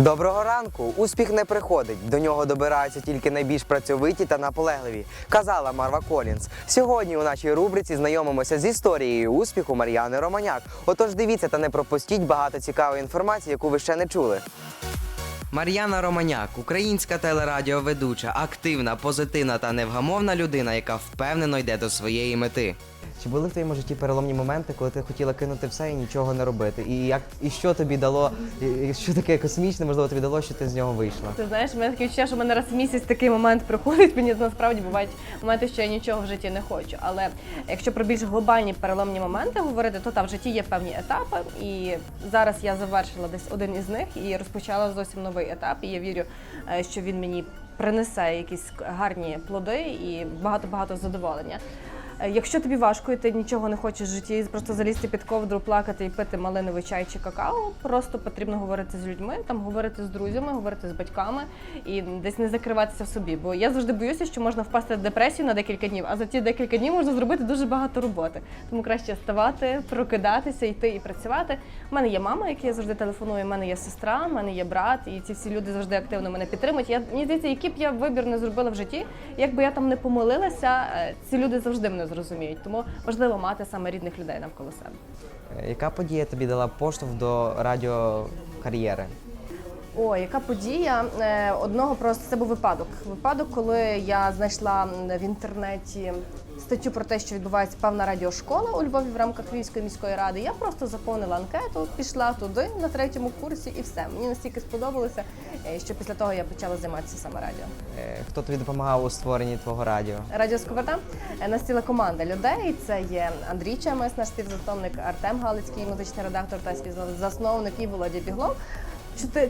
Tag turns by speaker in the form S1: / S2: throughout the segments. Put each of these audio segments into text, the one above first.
S1: Доброго ранку! Успіх не приходить. До нього добираються тільки найбільш працьовиті та наполегливі, казала Марва Колінс. Сьогодні у нашій рубриці знайомимося з історією успіху Мар'яни Романяк. Отож дивіться та не пропустіть багато цікавої інформації, яку ви ще не чули. Мар'яна Романяк, українська телерадіоведуча, активна, позитивна та невгамовна людина, яка впевнено йде до своєї мети. Чи були в твоєму житті переломні моменти, коли ти хотіла кинути все і нічого не робити? І як і що тобі дало, і- що таке космічне, можливо, тобі дало, що ти з нього вийшла?
S2: Ти знаєш, мене таке відчуття, що в мене раз в місяць такий момент приходить. Мені насправді бувають моменти, що я нічого в житті не хочу. Але якщо про більш глобальні переломні моменти говорити, то там в житті є певні етапи. І зараз я завершила десь один із них і розпочала зовсім новий етап. І я вірю, е, що він мені принесе якісь гарні плоди і багато-багато задоволення. Е, Якщо тобі важко і ти нічого не хочеш в житті, просто залізти під ковдру, плакати і пити малиновий чай чи какао, просто потрібно говорити з людьми, там говорити з друзями, говорити з батьками і десь не закриватися в собі. Бо я завжди боюся, що можна впасти в депресію на декілька днів, а за ті декілька днів можна зробити дуже багато роботи. Тому краще вставати, прокидатися, йти і працювати. У мене є мама, якій я завжди телефоную. У мене є сестра, у мене є брат, і ці всі люди завжди активно мене підтримують. Я мені здається, який б я вибір не зробила в житті, якби я там не помилилася, е, ці люди завжди мене зрозуміють. Тому важливо мати саме рідних людей навколо себе.
S1: Е, Яка подія тобі дала поштовх до радіокар'єри?
S2: О, яка подія Е, одного просто це був випадок. Випадок, коли я знайшла в інтернеті статтю про те, що відбувається певна радіошкола у Львові в рамках Львівської міської ради. Я просто заповнила анкету, пішла туди на третьому курсі, і все. Мені настільки сподобалося, е, що після того я почала займатися саме радіо.
S1: Е, Хто тобі допомагав у створенні твого радіо?
S2: Радіо Сковорода е, нас ціла команда людей. Це є Андрій Чемес, наш співзасновник, Артем Галицький, музичний редактор та співзасновник і Володя Біглов.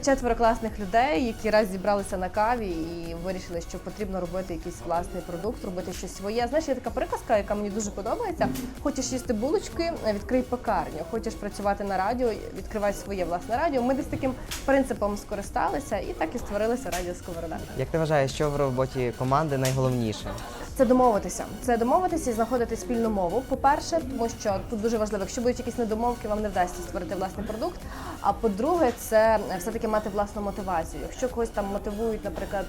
S2: Четверо класних людей, які раз зібралися на каві і вирішили, що потрібно робити якийсь власний продукт, робити щось своє. Знаєш, є така приказка, яка мені дуже подобається. Хочеш їсти булочки, відкрий пекарню. Хочеш працювати на радіо, відкривай своє власне радіо. Ми десь таким принципом скористалися і так і створилася радіо Сковорода.
S1: Як ти вважаєш, що в роботі команди найголовніше?
S2: Це домовитися. Це домовитися і знаходити спільну мову. По-перше, тому що тут дуже важливо, якщо будуть якісь недомовки, вам не вдасться створити власний продукт. А по-друге, це все-таки мати власну мотивацію. Якщо когось там мотивують, наприклад,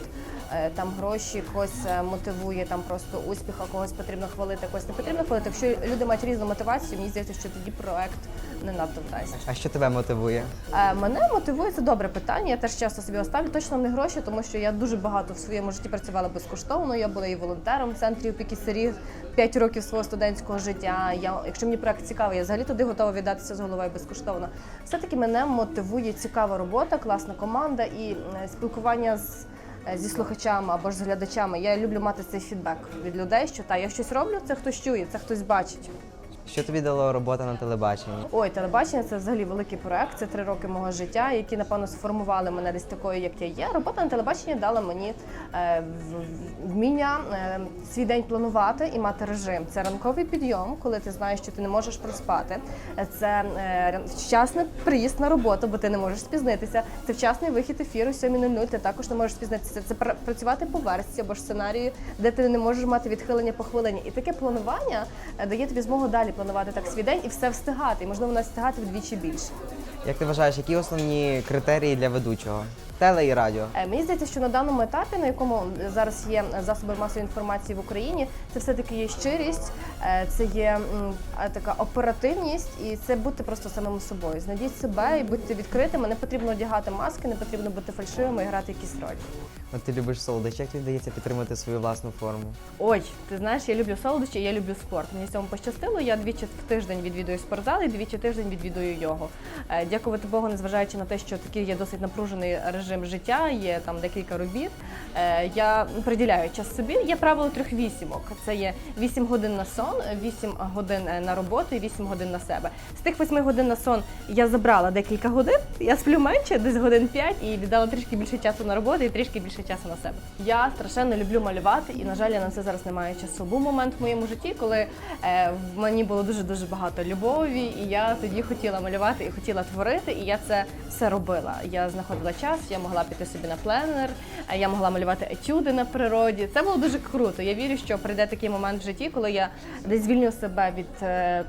S2: е, там гроші, когось е, мотивує там просто успіх, а когось потрібно хвалити, когось не потрібно хвалити. Якщо люди мають різну мотивацію, мені здається, що тоді проект не надто вдасться.
S1: А що тебе мотивує?
S2: Е, Мене мотивує це добре питання. Я теж часто собі оставлю. Точно не гроші, тому що я дуже багато в своєму житті працювала безкоштовно. Я була і волонтером в центрі опіки сиріт 5 років свого студентського життя. Я, якщо мені проект цікавий, я взагалі туди готова віддатися з головою безкоштовно. Все-таки мене мотивує цікава робота, класна команда і е, спілкування з. е, Зі слухачами або ж з глядачами я люблю мати цей фідбек від людей, що та я щось роблю, це хтось чує, це хтось бачить.
S1: Що тобі дало робота на телебаченні?
S2: Ой, телебачення це взагалі великий проект. Це три роки мого життя, які напевно сформували мене десь такою, як я є. Робота на телебаченні дала мені е, вміння е, свій день планувати і мати режим. Це ранковий підйом, коли ти знаєш, що ти не можеш проспати. Це е, вчасний приїзд на роботу, бо ти не можеш спізнитися. Це вчасний вихід ефіру 7.00, Ти також не можеш спізнитися. Це працювати по версії або ж сценарію, де ти не можеш мати відхилення по хвилині. І таке планування е, дає тобі змогу далі планувати так свій день і все встигати. І можливо навіть встигати вдвічі більше.
S1: Як ти вважаєш, які основні критерії для ведучого? Теле і радіо.
S2: Е, Мені здається, що на даному етапі, на якому зараз є засоби масової інформації в Україні, це все таки є щирість, е, це є е, така оперативність, і це бути просто самим собою. Знайдіть себе і будьте відкритими. Не потрібно одягати маски, не потрібно бути фальшивими і грати якісь ролі.
S1: От ти любиш солодощі, як тобі вдається підтримати свою власну форму?
S2: Ой, ти знаєш, я люблю солодощі, я люблю спорт. Мені цьому пощастило. Я двічі в тиждень відвідую спортзал і двічі в тиждень відвідую йогу. Е, Дякувати Богу, незважаючи на те, що такий є досить напружений режим життя, є там декілька робіт. е, Я приділяю час собі. Є правило трьох вісімок. Це є 8 годин на сон, 8 годин е, на роботу і 8 годин на себе. З тих 8 годин на сон я забрала декілька годин. Я сплю менше, десь годин 5 і віддала трішки більше часу на роботу і трішки більше часу на себе. Я страшенно люблю малювати, і на жаль, я на це зараз не маю часу. Був момент в моєму житті, коли е, в мені було дуже дуже багато любові, і я тоді хотіла малювати і хотіла творити, і я це все робила. Я знаходила час, я могла піти собі на пленер, е, я могла малювати етюди на природі. Це було дуже круто. Я вірю, що прийде такий момент в житті, коли я десь звільню себе від. е,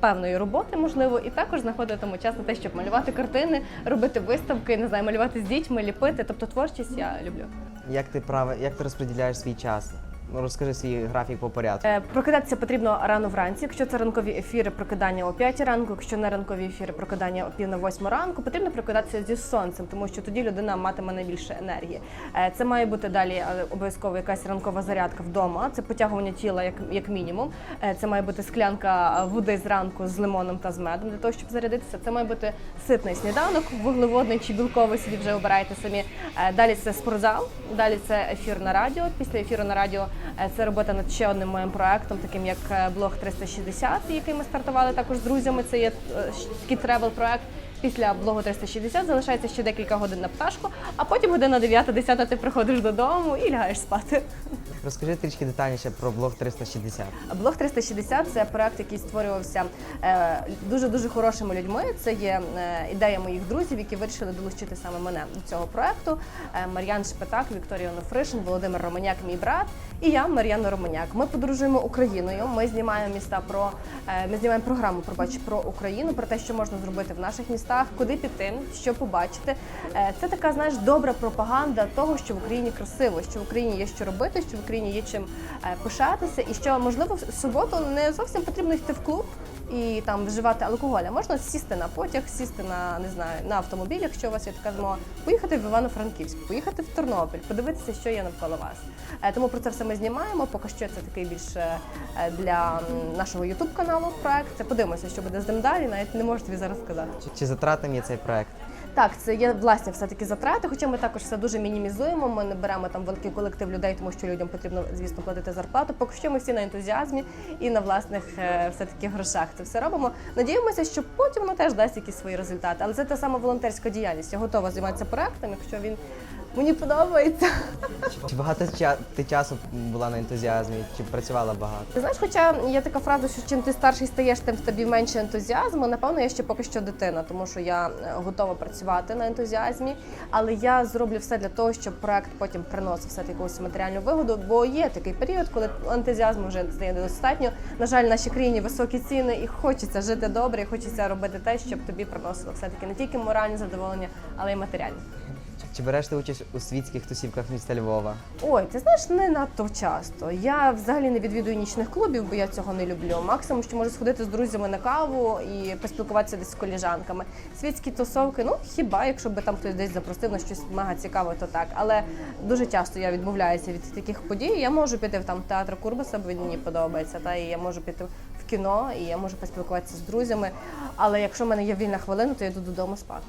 S2: певної роботи, можливо, і також знаходитиму час на те, щоб малювати картини, робити виставки, не знаю, малювати з дітьми, ліпити. Тобто творчість я люблю.
S1: Як ти прав... як ти розподіляєш свій час? Розкажи свій графік по порядку.
S2: Е, Прокидатися потрібно рано вранці. Якщо це ранкові ефіри, прокидання о 5 ранку, якщо не ранкові ефіри, прокидання о пів на 8 ранку, потрібно прокидатися зі сонцем, тому що тоді людина матиме найбільше енергії. Е, Це має бути далі е, обов'язково якась ранкова зарядка вдома. Це потягування тіла, як, як мінімум. Це має бути склянка води зранку з лимоном та з медом для того, щоб зарядитися. Це має бути ситний сніданок, вуглеводний чи білковий собі вже обираєте самі. Далі це спортзал, далі це ефір на радіо. Після ефіру на радіо це робота над ще одним моїм проектом, таким як е, блог 360, який ми стартували також з друзями. Це є е, такий тревел проект. Після блогу 360 залишається ще декілька годин на пташку, а потім година 9-10 ти приходиш додому і лягаєш спати.
S1: Розкажи трішки детальніше про блог 360.
S2: Блог 360 це проект, який створювався дуже дуже хорошими людьми. Це є е, ідея моїх друзів, які вирішили долучити саме мене до цього проекту. Е, Мар'ян Шпитак, Вікторія Онофришин, Володимир Романяк, мій брат, і я, Мар'яна Романяк. Ми подорожуємо Україною. Ми знімаємо міста про е, ми знімаємо програму пробач про Україну, про те, що можна зробити в наших містах, куди піти, що побачити. Це така, знаєш, добра пропаганда того, що в Україні красиво, що в Україні є що робити, що в Україні є чим е, пишатися, і що можливо в суботу не зовсім потрібно йти в клуб і там вживати алкоголь. А можна сісти на потяг, сісти на не знаю на автомобіль, якщо у вас є така змога, поїхати в Івано-Франківськ, поїхати в Тернопіль, подивитися, що є навколо вас. Е, Тому про це все ми знімаємо. Поки що це такий більше для нашого ютуб каналу проект. Подивимося, що буде з ним далі. Навіть не можу тобі зараз сказати.
S1: Чи, чи затратним є цей проект?
S2: Так, це є власні все-таки затрати, хоча ми також все дуже мінімізуємо. Ми не беремо там великий колектив людей, тому що людям потрібно, звісно, платити зарплату. Поки що ми всі на ентузіазмі і на власних е, все-таки грошах це все робимо. Надіємося, що потім воно теж дасть якісь свої результати. Але це та сама волонтерська діяльність. Я готова займатися проектом, якщо він мені подобається.
S1: Чи багато ча... ти часу була на ентузіазмі? Чи працювала багато?
S2: Ти знаєш, хоча є така фраза, що чим ти старший стаєш, тим в тобі менше ентузіазму. Напевно, я ще поки що дитина, тому що я е, готова працювати на ентузіазмі, але я зроблю все для того, щоб проект потім приносив все якусь матеріальну вигоду. Бо є такий період, коли ентузіазму вже стає недостатньо. На жаль, в нашій країні високі ціни, і хочеться жити добре, і хочеться робити те, щоб тобі приносило все таки не тільки моральне задоволення, але й матеріальне.
S1: Чи, береш ти участь у світських тусівках міста Львова?
S2: Ой, ти знаєш, не надто часто. Я взагалі не відвідую нічних клубів, бо я цього не люблю. Максимум, що можу сходити з друзями на каву і поспілкуватися десь з коліжанками. Світські тусовки, ну хіба якщо би там хтось десь запросив на щось мега цікаве, то так. Але дуже часто я відмовляюся від таких подій. Я можу піти в там театр Курбаса, бо він мені подобається. Та і я можу піти в кіно, і я можу поспілкуватися з друзями. Але якщо в мене є вільна хвилина, то я йду додому спати.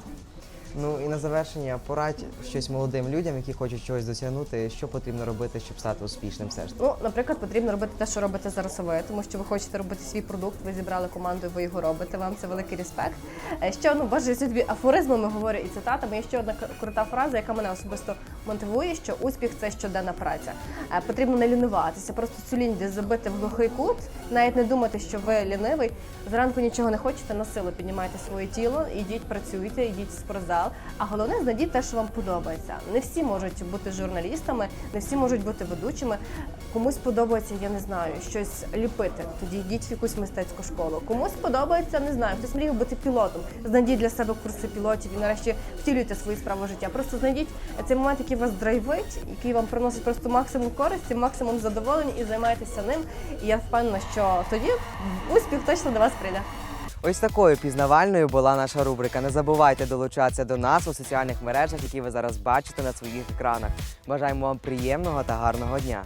S1: Ну і на завершення порадь щось молодим людям, які хочуть чогось досягнути, що потрібно робити, щоб стати успішним все ж.
S2: Ну, наприклад, потрібно робити те, що робите зараз ви, тому що ви хочете робити свій продукт, ви зібрали команду, і ви його робите. Вам це великий респект. Е, Ще ну боже, я тобі афоризмами говорю і цитатами. Є ще одна крута фраза, яка мене особисто мотивує, що успіх це щоденна праця. Е, Потрібно не лінуватися, просто цю лінь десь забити в глухий кут, навіть не думати, що ви лінивий. Зранку нічого не хочете, на силу піднімайте своє тіло, ідіть, працюйте, ідіть в спортзал. А головне знайдіть те, що вам подобається. Не всі можуть бути журналістами, не всі можуть бути ведучими. Комусь подобається, я не знаю, щось ліпити. Тоді йдіть в якусь мистецьку школу. Комусь подобається, не знаю, хтось мріє бути пілотом. Знайдіть для себе курси пілотів і нарешті втілюйте свої справи життя. Просто знайдіть цей момент, який вас драйвить, який вам приносить просто максимум користі, максимум задоволення і займайтеся ним. І я впевнена, що тоді успіх точно до вас прийде.
S1: Ось такою пізнавальною була наша рубрика. Не забувайте долучатися до нас у соціальних мережах, які ви зараз бачите на своїх екранах. Бажаємо вам приємного та гарного дня.